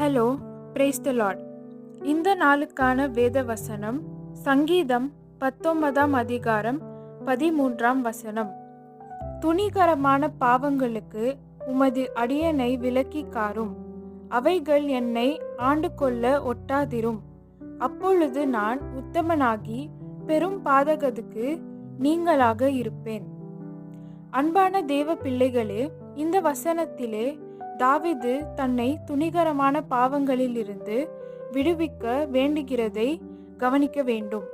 Hello brace த Lord இந்த நாளுக்கான வேத வசனம் சங்கீதம் பத்தொன்பதாம் அதிகாரம் பதிமூன்றாம் வசனம். துணிகரமான பாவங்களுக்கு உமது அடியனை விலக்கி காரும். அவைகள் என்னை ஆண்டு கொள்ள ஒட்டாதிரும். அப்பொழுது நான் உத்தமனாகி பெரும் பாதகத்துக்கு நீங்களாக இருப்பேன். அன்பான தேவ பிள்ளைகளே இந்த வசனத்திலே தாவிது தன்னை துணிகரமான பாவங்களிலிருந்து விடுவிக்க வேண்டுகிறதை கவனிக்க வேண்டும்.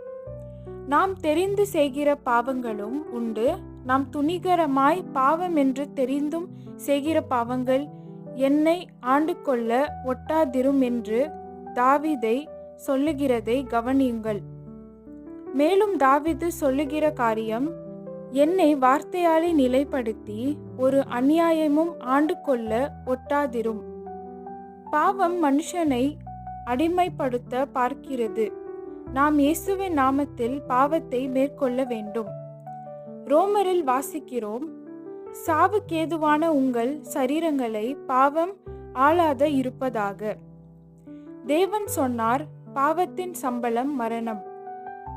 நாம் தெரிந்து செய்கிற பாவங்களும் உண்டு. நாம் துணிகரமாய் பாவம் என்று தெரிந்தும் செய்கிற பாவங்கள் என்னை ஆண்டு கொள்ள ஒட்டாதிரும் என்று தாவிதை சொல்லுகிறதை கவனியுங்கள். மேலும் தாவிது சொல்லுகிற காரியம் என்னை வார்த்தையாலே நிலைப்படுத்தி ஒரு அநியாயமும் ஆண்டு கொள்ள ஒட்டாதிரும். பாவம் மனுஷனை அடிமைப்படுத்த பார்க்கிறது. நாம் இயேசுவின் நாமத்தில் பாவத்தை மேற்கொள்ள வேண்டும். ரோமரில் வாசிக்கிறோம் சாவுக்கேதுவான உங்கள் சரீரங்களை பாவம் ஆளாத இருப்பதாக. தேவன் சொன்னார் பாவத்தின் சம்பளம் மரணம்.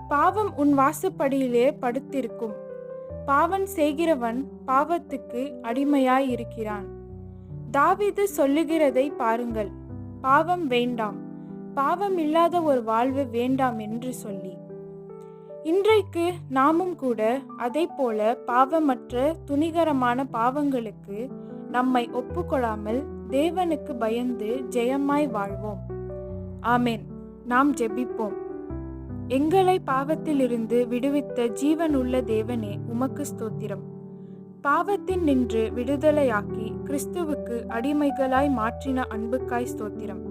பாவம் உன் வாசப்படியிலே படுத்திருக்கும். பாவம் செய்கிறவன் பாவத்துக்கு அடிமையாய் இருக்கிறான் சொல்லுகிறதை பாருங்கள். பாவம் வேண்டாம். பாவம் இல்லாத ஒரு வாழ்வு வேண்டாம் என்று சொல்லி. இன்றைக்கு நாமும் கூட அதை போல பாவமற்ற துணிகரமான பாவங்களுக்கு நம்மை ஒப்புக்கொள்ளாமல் தேவனுக்கு பயந்து ஜெயமாய் வாழ்வோம். ஆமேன். நாம் ஜெபிப்போம். எங்களை பாவத்திலிருந்து விடுவித்த ஜீவனுள்ள தேவனே உமக்கு ஸ்தோத்திரம். பாவத்தின் நின்று விடுதலையாக்கி கிறிஸ்துவுக்கு அடிமைகளாய் மாற்றின அன்புக்காய் ஸ்தோத்திரம்.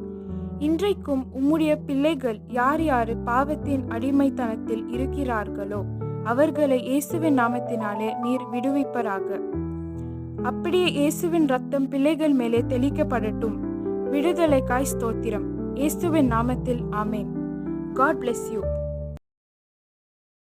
இன்றைக்கும் உம்முடைய பிள்ளைகள் யார் யாரு பாவத்தின் அடிமைத்தனத்தில் இருக்கிறார்களோ அவர்களை இயேசுவின் நாமத்தினாலே நீர் விடுவிப்பராக. அப்படியே இயேசுவின் ரத்தம் பிள்ளைகள் மேலே தெளிக்கப்படட்டும். விடுதலைக்காய் ஸ்தோத்திரம். இயேசுவின் நாமத்தில் ஆமேன். God bless you